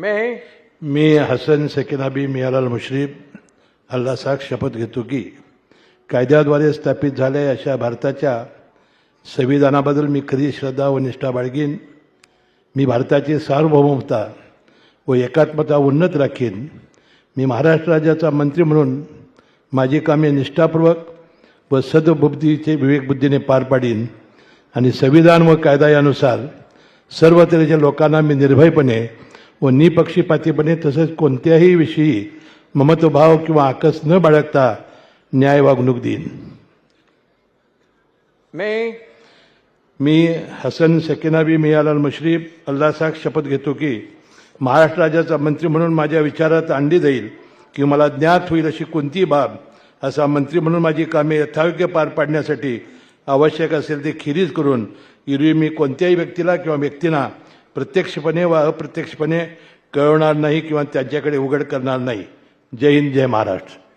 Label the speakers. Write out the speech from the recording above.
Speaker 1: मैं
Speaker 2: मी हसन सकिनाबी मियालाल मुश्रीफ अल्लासाक शपथ घेतो की कायद्याद्वारे स्थापित झाल्या अशा भारताच्या संविधानाबद्दल मी खरी श्रद्धा व निष्ठा बाळगीन. मी भारताची सार्वभौमता व एकात्मता उन्नत राखीन. मी महाराष्ट्र राज्याचा मंत्री म्हणून माझी कामे निष्ठापूर्वक व सद्बुद्धीचे विवेकबुद्धीने पार पाडीन आणि संविधान व कायदा यानुसार सर्व तऱ्हेच्या लोकांना मी निर्भयपणे व निपक्षपातीपणे तसेच कोणत्याही विषयी ममत्वभाव किंवा आकस न बाळगता न्याय वागणूक देईन.
Speaker 1: मैं.
Speaker 2: मी हसन सकिनाबी मियालाल मुश्रीफ अल्लासाक शपथ घेतो की महाराष्ट्र राज्याचा मंत्री म्हणून माझ्या विचारात आणली जाईल की मला ज्ञात होईल अशी कोणतीही बाब असा मंत्री म्हणून माझी कामे यथायोग्य पार पाडण्यासाठी आवश्यक असेल ते खिरीज करून एरवी मी कोणत्याही व्यक्तीला किंवा व्यक्तींना प्रत्यक्षपणे व अप्रत्यक्षपणे कळवणार नाही किंवा त्यांच्याकडे उघड करणार नाही. जय हिंद जय महाराष्ट्र.